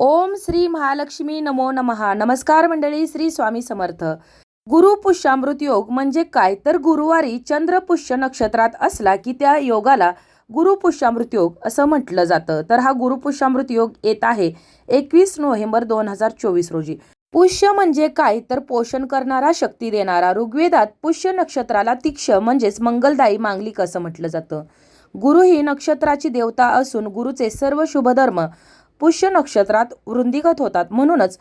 ओम श्री महालक्ष्मी नमो नमहा नमस्कार मंडळी श्री स्वामी समर्थ. गुरु पुष्यामृत योग म्हणजे काय? तर गुरुवारी चंद्र पुष्य नक्षत्रात असला की त्या योगाला गुरु पुष्यामृत योग असं म्हटलं जातं. तर हा गुरु पुष्यामृत योग येत आहे एकवीस नोव्हेंबर दोन हजार चोवीस रोजी. पुष्य म्हणजे काय? तर पोषण करणारा शक्ती देणारा ऋग्वेदात पुष्य नक्षत्राला तीक्ष म्हणजेच मंगलदायी मांगलिक असं म्हटलं जातं. गुरु ही नक्षत्राची देवता असून गुरुचे सर्व शुभधर्म पुष्य नक्षत्रात वृंदीगत होतात. म्हणूनच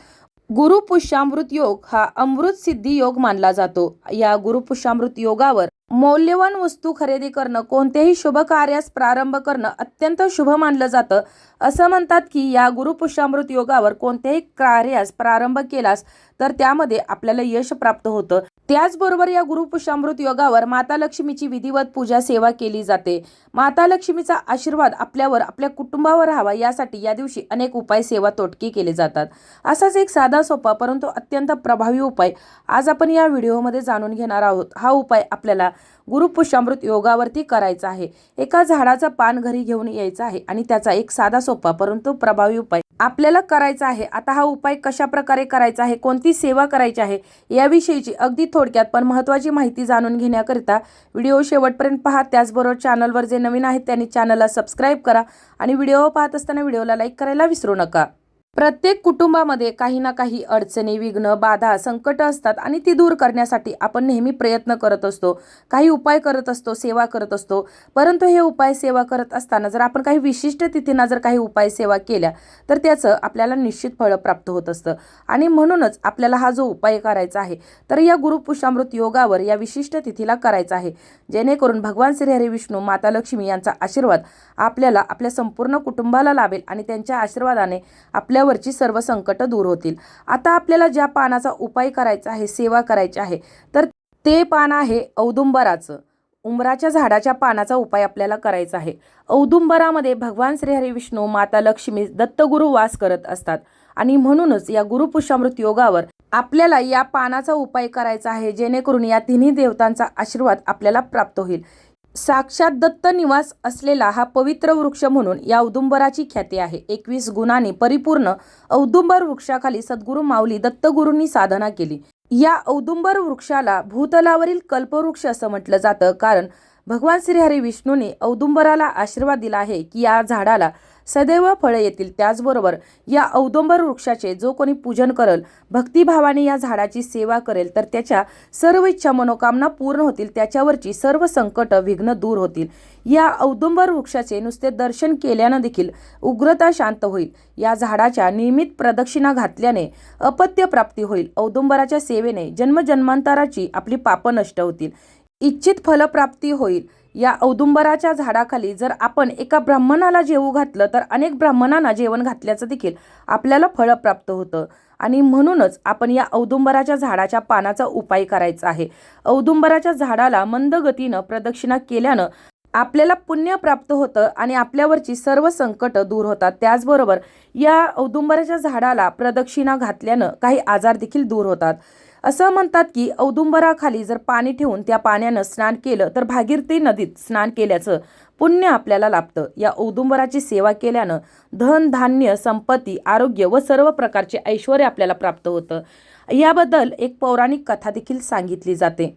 गुरुपुष्यामृत योग हा अमृत सिद्धी योग मानला जातो. या गुरुपुष्यामृत योगावर मौल्यवान वस्तू खरेदी करणं कोणत्याही शुभ कार्यास प्रारंभ करणं अत्यंत शुभ मानलं जातं. असं म्हणतात की या गुरु पुष्यामृत योगावर कोणत्याही कार्यास प्रारंभ केलास तर त्यामध्ये आपल्याला यश प्राप्त होतं. त्याचबरोबर या गुरुपुष्यामृत योगावर माता लक्ष्मीची विधिवत पूजा सेवा केली जाते. माता लक्ष्मीचा आशीर्वाद आपल्यावर आपल्या कुटुंबावर राहावा यासाठी या दिवशी अनेक उपाय सेवा तोटकी केले जातात. असाच एक साधा सोपा परंतु अत्यंत प्रभावी उपाय आज आपण या व्हिडिओमध्ये जाणून घेणार आहोत. हा उपाय आपल्याला गुरुपुष्यामृत योगावरती करायचा आहे. एका झाडाचं पान घरी घेऊन यायचं आहे आणि त्याचा एक साधा सोपा परंतु प्रभावी उपाय आपल्याला करायचा आहे. आता हा उपाय कशा प्रकारे करायचा आहे? कोणती सेवा करायची आहे? याविषयीची अगदी थोडक्यात पण महत्त्वाची माहिती जाणून घेण्याकरिता व्हिडिओ शेवटपर्यंत पहा. त्याचबरोबर चॅनलवर जे नवीन आहेत त्यांनी चॅनलला सबस्क्राईब करा आणि व्हिडिओ पाहत असताना व्हिडिओला लाईक करायला विसरू नका. प्रत्येक कुटुंबामध्ये काही ना काही अडचणी विघ्न बाधा संकट असतात आणि ती दूर करण्यासाठी आपण नेहमी प्रयत्न करत असतो. काही उपाय करत असतो सेवा करत असतो. परंतु हे उपाय सेवा करत असताना जर आपण काही विशिष्ट तिथींना जर काही उपाय सेवा केल्या तर त्याचं आपल्याला निश्चित फळ प्राप्त होत असतं. आणि म्हणूनच आपल्याला हा जो उपाय करायचा आहे तर या गुरुपुषामृत योगावर या विशिष्ट तिथीला करायचा आहे. जेणेकरून भगवान श्रीहरी विष्णू माता लक्ष्मी यांचा आशीर्वाद आपल्याला आपल्या संपूर्ण कुटुंबाला लाभेल आणि त्यांच्या आशीर्वादाने आपल्या आपल्यावरची सर्व संकट दूर होतील. आता आपल्याला ज्या पानाचा उपाय करायचा आहे सेवा करायची आहे तर ते पान आहे औदुंबराचं. उंबराच्या झाडाच्या पानाचा उपाय आपल्याला करायचा आहे. औदुंबरामध्ये भगवान श्रीहरी विष्णू माता लक्ष्मी दत्तगुरु वास करत असतात. आणि म्हणूनच या गुरुपुष्यामृत योगावर आपल्याला या पानाचा उपाय करायचा आहे जेणेकरून या तिन्ही देवतांचा आशीर्वाद आपल्याला प्राप्त होईल. साक्षात दत्त निवास असलेला हा पवित्र वृक्ष म्हणून या औदुंबराची ख्याती आहे. एकवीस गुणाने परिपूर्ण औदुंबर वृक्षाखाली सद्गुरू माऊली दत्तगुरूंनी साधना केली. या औदुंबर वृक्षाला भूतलावरील कल्पवृक्ष असं म्हटलं जातं. कारण भगवान श्रीहरी विष्णूने औदुंबराला आशीर्वाद दिला आहे की या झाडाला सदैव फळे येतील त्याचबरोबर या औदुंबर वृक्षाचे जो कोणी पूजन करल भक्तिभावाने या झाडाची सेवा करेल तर त्याच्या सर्व इच्छा मनोकामना पूर्ण होतील त्याच्यावरची सर्व संकट विघ्न दूर होतील. या औदुंबर वृक्षाचे नुसते दर्शन केल्यानं देखील उग्रता शांत होईल. या झाडाच्या नियमित प्रदक्षिणा घातल्याने अपत्य प्राप्ती होईल. औदुंबराच्या सेवेने जन्मजन्मांतराची आपली पापं नष्ट होतील. इच्छित फलप्राप्ती होईल. या औदुंबराच्या झाडाखाली जर आपण एका ब्राह्मणाला जेवू घातलं तर अनेक ब्राह्मणांना जेवण घातल्याचं देखील आपल्याला फळ प्राप्त होतं. आणि म्हणूनच आपण या औदुंबराच्या झाडाच्या पानाचा उपाय करायचा आहे. औदुंबराच्या झाडाला मंद गतीनं प्रदक्षिणा केल्यानं आपल्याला पुण्य प्राप्त होतं आणि आपल्यावरची सर्व संकट दूर होतात. त्याचबरोबर या औदुंबराच्या झाडाला प्रदक्षिणा घातल्यानं काही आजार देखील दूर होतात. असं म्हणतात की औदुंबराखाली जर पाणी ठेवून त्या पाण्यानं स्नान केलं तर भागीरथी नदीत स्नान केल्याचं पुण्य आपल्याला लाभतं. या औदुंबराची सेवा केल्यानं धन धान्य संपत्ती आरोग्य व सर्व प्रकारचे ऐश्वर आपल्याला प्राप्त होतं. याबद्दल एक पौराणिक कथा देखील सांगितली जाते.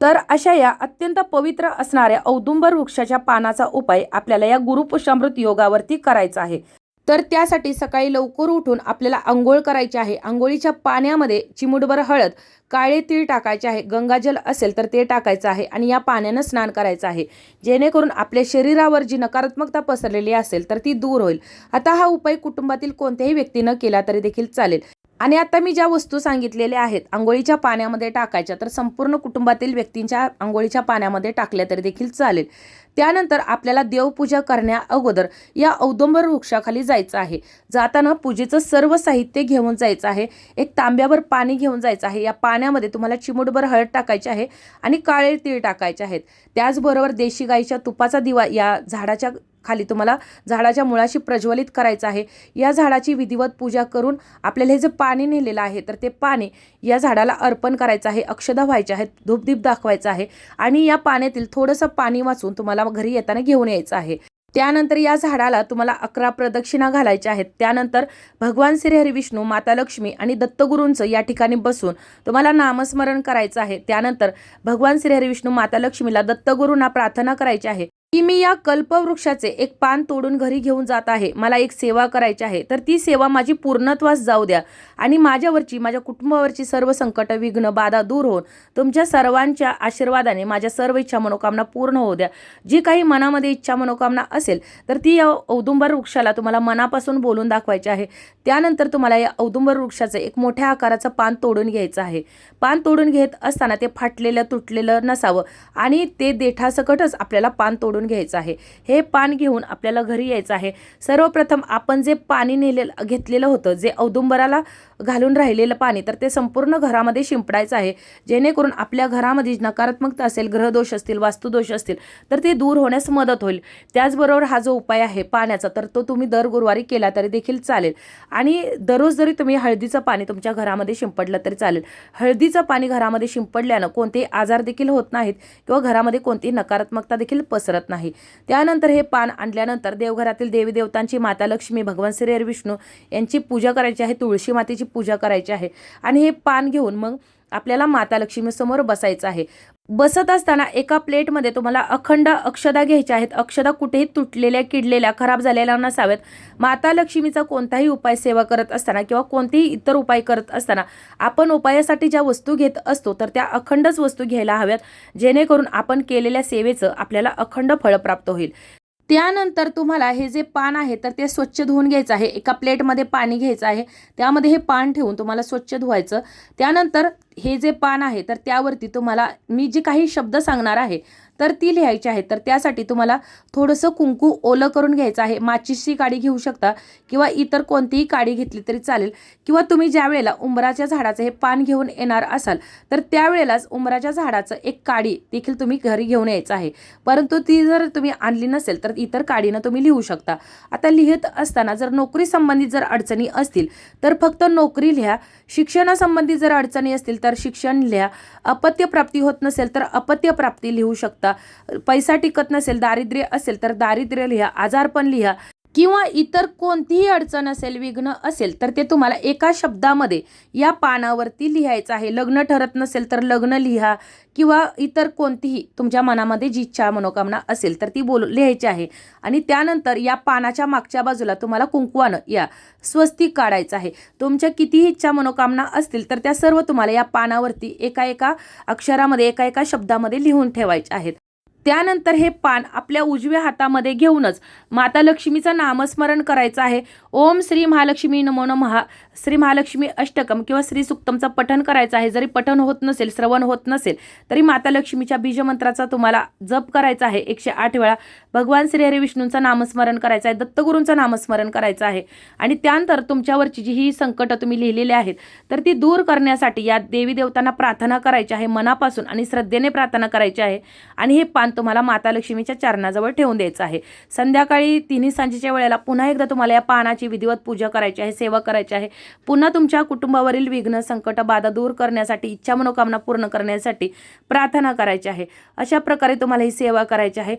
तर अशा या अत्यंत पवित्र असणाऱ्या औदुंबर वृक्षाच्या पानाचा उपाय आपल्याला या गुरुपुषामृत योगावरती करायचा आहे. तर त्यासाठी सकाळी लवकर उठून आपल्याला आंघोळ करायची आहे. आंघोळीच्या पाण्यामध्ये चिमुटभर हळद काळे तीळ टाकायचे आहे. गंगाजल असेल तर ते टाकायचं आहे आणि या पाण्यानं स्नान करायचं आहे. जेणेकरून आपल्या शरीरावर जी नकारात्मकता पसरलेली असेल तर ती दूर होईल. आता हा उपाय कुटुंबातील कोणत्याही व्यक्तीनं केला तरी देखील चालेल. आणि आता मी ज्या वस्तू सांगितलेल्या आहेत आंघोळीच्या पाण्यामध्ये टाकायच्या तर संपूर्ण कुटुंबातील व्यक्तींच्या आंघोळीच्या पाण्यामध्ये टाकल्या तरी देखील चालेल. त्यानंतर आपल्याला देवपूजा करण्या अगोदर या औदुंबर वृक्षाखाली जायचं आहे. जाताना पूजेचं सर्व साहित्य घेऊन जायचं आहे. एक तांब्यावर पाणी घेऊन जायचं आहे. या पाण्यामध्ये तुम्हाला चिमुटभर हळद टाकायची आहे आणि काळे तीळ टाकायचे आहेत. त्याचबरोबर देशी गाईच्या तुपाचा दिवा या झाडाच्या खाली तुम्हाला झाडाच्या मुळाशी प्रज्वलित करायचं आहे. या झाडाची विधिवत पूजा करून आपल्याला हे जे पाणी नेलेलं आहे तर ते पाणी या झाडाला अर्पण करायचं आहे अक्षदा व्हायचे आहेत धूपदीप दाखवायचं आहे आणि या पाण्यातील थोडंसं पाणी वाचून तुम्हाला घरी येताना घेऊन यायचं आहे. त्यानंतर या झाडाला तुम्हाला अकरा प्रदक्षिणा घालायच्या आहेत. त्यानंतर भगवान श्रीहरी विष्णू माता लक्ष्मी आणि दत्तगुरूंचं या ठिकाणी बसून तुम्हाला नामस्मरण करायचं आहे. त्यानंतर भगवान श्रीहरी विष्णू माता लक्ष्मीला दत्तगुरूंना प्रार्थना करायची आहे. की मी या कल्पवृक्षाचे एक पान तोडून घरी घेऊन जात आहे. मला एक सेवा करायची आहे. तर ती सेवा माझी पूर्णत्वास जाऊ द्या. आणि माझ्यावरची माझ्या कुटुंबावरची सर्व संकट विघ्न बाधा दूर होऊन तुमच्या सर्वांच्या आशीर्वादाने माझ्या सर्व इच्छा मनोकामना पूर्ण होऊ द्या. जी काही मनामध्ये इच्छा मनोकामना असेल तर ती या औदुंबर वृक्षाला तुम्हाला मनापासून बोलून दाखवायची आहे. त्यानंतर तुम्हाला या औदुंबर वृक्षाचं एक मोठ्या आकाराचं पान तोडून घ्यायचं आहे. पान तोडून घेत असताना ते फाटलेलं तुटलेलं नसावं आणि ते देठासकटच आपल्याला पान तोडून घ्यायचं आहे. हे पान घेऊन आपल्याला घरी यायचं आहे. सर्वप्रथम आपण जे पाणी नेलेलं घेतलेलं होतं जे औदुंबराला घालून राहिलेलं पाणी तर ते संपूर्ण घरामध्ये शिंपडायचं आहे. जेणेकरून आपल्या घरामध्ये नकारात्मकता असेल ग्रहदोष असतील वास्तुदोष असतील तर ते दूर होण्यास मदत होईल. त्याचबरोबर हा जो उपाय आहे पाण्याचा तर तो तुम्ही दर गुरुवारी केला तरी देखील चालेल. आणि दररोज जरी तुम्ही हळदीचं पाणी तुमच्या घरामध्ये शिंपडलं तरी चालेल. हळदीचं पाणी घरामध्ये शिंपडल्यानं कोणतेही आजार देखील होत नाहीत किंवा घरामध्ये कोणतीही नकारात्मकता देखील पसरत नाही. त्यानंतर हे पान आणल्यानंतर देवघरातील देवी देवतांची माता लक्ष्मी भगवान श्री विष्णू यांची पूजा करायची आहे. तुळशी मातेची पूजा करायची आहे. आणि हे पान घेऊन मग आपल्याला माता लक्ष्मीसमोर बसायचं आहे. बसत असताना एका प्लेटमध्ये तुम्हाला अखंड अक्षदा घ्यायच्या आहेत. अक्षदा कुठेही तुटलेल्या किडलेल्या खराब झालेल्या नसाव्यात. माता लक्ष्मीचा कोणताही उपाय सेवा करत असताना किंवा कोणतेही इतर उपाय करत असताना आपण उपायासाठी ज्या वस्तू घेत असतो तर त्या अखंडच वस्तू घ्यायला हव्यात. जेणेकरून आपण केलेल्या सेवेचं आपल्याला अखंड फळ प्राप्त होईल. त्यानंतर तुम्हाला हे जे पान आहे तर ते स्वच्छ धुवून घ्यायचं आहे. एका प्लेटमध्ये पाणी घ्यायचं आहे. त्यामध्ये हे पान ठेवून तुम्हाला स्वच्छ धुवायचं. त्यानंतर हे जे पान आहे तर त्यावरती तुम्हाला मी जे काही शब्द सांगणार आहे तर ती लिहायची आहे. तर त्यासाठी तुम्हाला थोडंसं कुंकू ओलं करून घ्यायचं आहे. माचीसची काडी घेऊ शकता किंवा इतर कोणतीही काडी घेतली तरी चालेल. किंवा तुम्ही ज्या वेळेला उंबराच्या झाडाचं हे पान घेऊन येणार असाल तर त्यावेळेलाच उंबराच्या झाडाचं एक काडी देखील तुम्ही घरी घेऊन यायचं आहे. परंतु ती जर तुम्ही आणली नसेल तर इतर काडीनं तुम्ही लिहू शकता. आता लिहित असताना जर नोकरी संबंधित जर अडचणी असतील तर फक्त नोकरी लिहा. शिक्षणासंबंधी जर अडचणी असतील तर शिक्षण लिहा. अपत्यप्राप्ती होत नसेल तर अपत्यप्राप्ती लिहू शकता. पैसा टिकत नसेल दारिद्र्य असेल तर दारिद्र्य लिहा आजारपण लिहा. किंवा इतर कोणतीही अडचण असेल विघ्न असेल तर ते तुम्हाला एका शब्दामध्ये या पानावरती लिहायचं आहे. लग्न ठरत नसेल तर लग्न लिहा. किंवा इतर कोणतीही तुमच्या मनामध्ये जी इच्छा मनोकामना असेल तर ती बोल लिहायची आहे. आणि त्यानंतर या पानाच्या मागच्या बाजूला तुम्हाला कुंकवानं या स्वस्तिक काढायचं आहे. तुमच्या कितीही इच्छा मनोकामना असतील तर त्या सर्व तुम्हाला या पानावरती एका एका अक्षरामध्ये एका एका शब्दामध्ये लिहून ठेवायच्या आहेत. त्यानंतर हे पान आपल्या उजव्या हातामध्ये घेऊनच माता लक्ष्मीचं नामस्मरण करायचं आहे. ओम श्री महालक्ष्मी नमो नमः. श्री महालक्ष्मी अष्टकम किंवा श्री सुक्तमचं पठण करायचं आहे. जरी पठण होत नसेल श्रवण होत नसेल तरी माता लक्ष्मीच्या बीजमंत्राचा तुम्हाला जप करायचा आहे. एकशे आठ वेळा भगवान श्री हरी विष्णूंचं नामस्मरण करायचं आहे. दत्तगुरूंचं नामस्मरण करायचं आहे. आणि त्यानंतर तुमच्यावरची जी ही संकटं तुम्ही लिहिलेली आहेत तर ती दूर करण्यासाठी या देवी देवतांना प्रार्थना करायची आहे. मनापासून आणि श्रद्धेने प्रार्थना करायची आहे. आणि हे पान तुम्हाला माता लक्ष्मीच्या चरणाजवळ ठेवून द्यायचं आहे. संध्याकाळी तिन्ही सांजेच्या वेळेला पुन्हा एकदा तुम्हाला या पानाची विधिवत पूजा करायची आहे सेवा करायची आहे. पुन्हा तुमच्या कुटुंबावरील विघ्न संकट बाधा दूर करण्यासाठी इच्छा मनोकामना पूर्ण करण्यासाठी प्रार्थना करायची आहे. अशा प्रकारे तुम्हाला ही सेवा करायची आहे.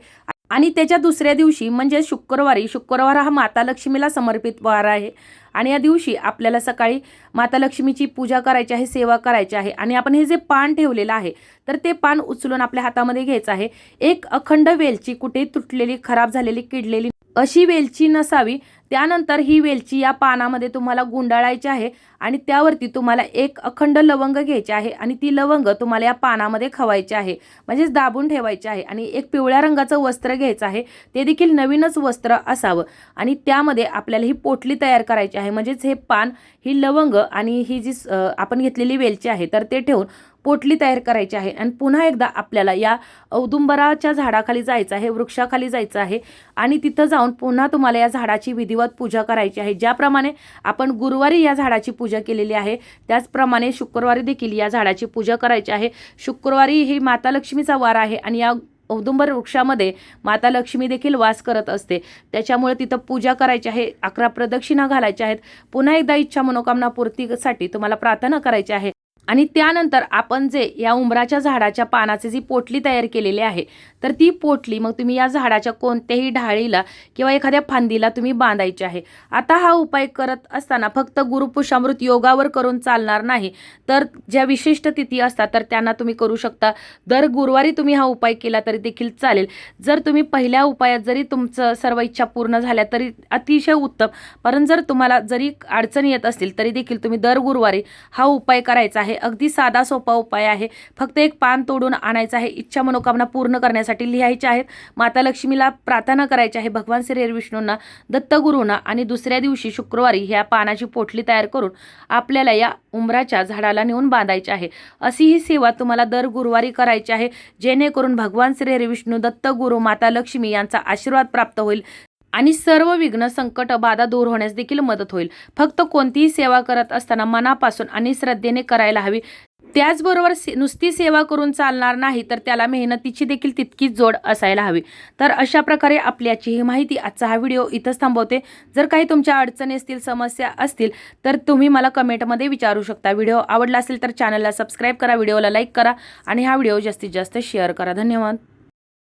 आणि त्याच्या दुसऱ्या दिवशी म्हणजे शुक्रवारी शुक्रवार हा माता लक्ष्मीला समर्पित वार आहे. आणि या दिवशी आपल्याला सकाळी माता लक्ष्मीची पूजा करायची आहे सेवा करायची आहे. आणि आपण हे जे पान ठेवलेलं आहे तर ते पान उचलून आपल्या हातामध्ये घ्यायचं आहे. एक अखंड वेलची कुठे तुटलेली खराब झालेली किडलेली अशी वेलची नसावी त्यानंतर ही वेलची या पानामध्ये तुम्हाला गुंडाळायची आहे आणि त्यावरती तुम्हाला एक अखंड लवंग घ्यायची आहे आणि ती लवंग तुम्हाला या पानामध्ये खवायची आहे. म्हणजेच दाबून ठेवायची आहे आणि एक पिवळ्या रंगाचं वस्त्र घ्यायचं आहे. ते देखील नवीनच वस्त्र असावं आणि त्यामध्ये आपल्याला ही पोटली तयार करायची आहे. म्हणजेच हे पान ही लवंग आणि ही जी आपण घेतलेली वेलची आहे तर ते ठेवून पोटली तयार करायची आहे. आणि पुन्हा एकदा आपल्याला या औदुंबराच्या झाडाखाली जायचं आहे वृक्षाखाली जायचं आहे. आणि तिथं जाऊन पुन्हा तुम्हाला या झाडाची विधिवत पूजा करायची आहे. ज्याप्रमाणे आपण गुरुवारी या झाडाची पूजा केलेली आहे त्याचप्रमाणे शुक्रवारी देखील या झाडाची पूजा करायची आहे. शुक्रवारी ही माता लक्ष्मीचा वार आहे आणि या औदुंबर वृक्षामध्ये माता लक्ष्मी देखील वास करत असते. त्याच्यामुळे तिथं पूजा करायची आहे अकरा प्रदक्षिणा घालायच्या आहेत. पुन्हा एकदा इच्छा मनोकामना पूर्तीसाठी तुम्हाला प्रार्थना करायची आहे. आणि त्यानंतर आपण जे या उंबराच्या झाडाच्या पानाची जी पोटली तयार केलेली आहे तर ती पोटली मग तुम्ही या झाडाच्या कोणत्याही ढाळीला किंवा एखाद्या फांदीला तुम्ही बांधायची आहे. आता हा उपाय करत असताना फक्त गुरुपुषामृत योगावर करून चालणार नाही तर ज्या विशिष्ट तिथी असतात तर त्यांना तुम्ही करू शकता. दर गुरुवारी तुम्ही हा उपाय केला तरी देखील चालेल. जर तुम्ही पहिल्या उपायात जरी तुमचं सर्व इच्छा पूर्ण झाल्या तरी अतिशय उत्तम परंतु जर तुम्हाला जरी अडचणी येत असतील तरी देखील तुम्ही दर गुरुवारी हा उपाय करायचा आहे. अगदी साधा सोपा उपाय आहे. फक्त एक पान तोडून आणायचं आहे. इच्छा मनोकामना पूर्ण करण्यासाठी लिहायच्या आहेत. माता लक्ष्मीला प्रार्थना करायची आहे. भगवान श्री हरी विष्णूंना दत्तगुरूंना आणि दुसऱ्या दिवशी शुक्रवारी ह्या पानाची पोटली तयार करून आपल्याला या उंबराच्या झाडाला नेऊन बांधायची आहे. अशी ही सेवा तुम्हाला दर गुरुवारी करायची आहे. जेणेकरून भगवान श्री हरी विष्णू दत्तगुरू माता लक्ष्मी यांचा आशीर्वाद प्राप्त होईल. आणि सर्व विघ्न संकट बाधा दूर होण्यास देखील मदत होईल. फक्त कोणतीही सेवा करत असताना मनापासून आणि श्रद्धेने करायला हवी. त्याचबरोबर से नुसती सेवा करून चालणार नाही तर त्याला मेहनतीची देखील तितकीच जोड असायला हवी. तर अशा प्रकारे आपल्याची ही माहिती आजचा हा व्हिडिओ इथंच थांबवते. जर काही तुमच्या अडचणी असतील समस्या असतील तर तुम्ही मला कमेंटमध्ये विचारू शकता. व्हिडिओ आवडला असेल तर चॅनलला सबस्क्राईब करा व्हिडिओला लाईक करा आणि हा व्हिडिओ जास्तीत जास्त शेअर करा. धन्यवाद.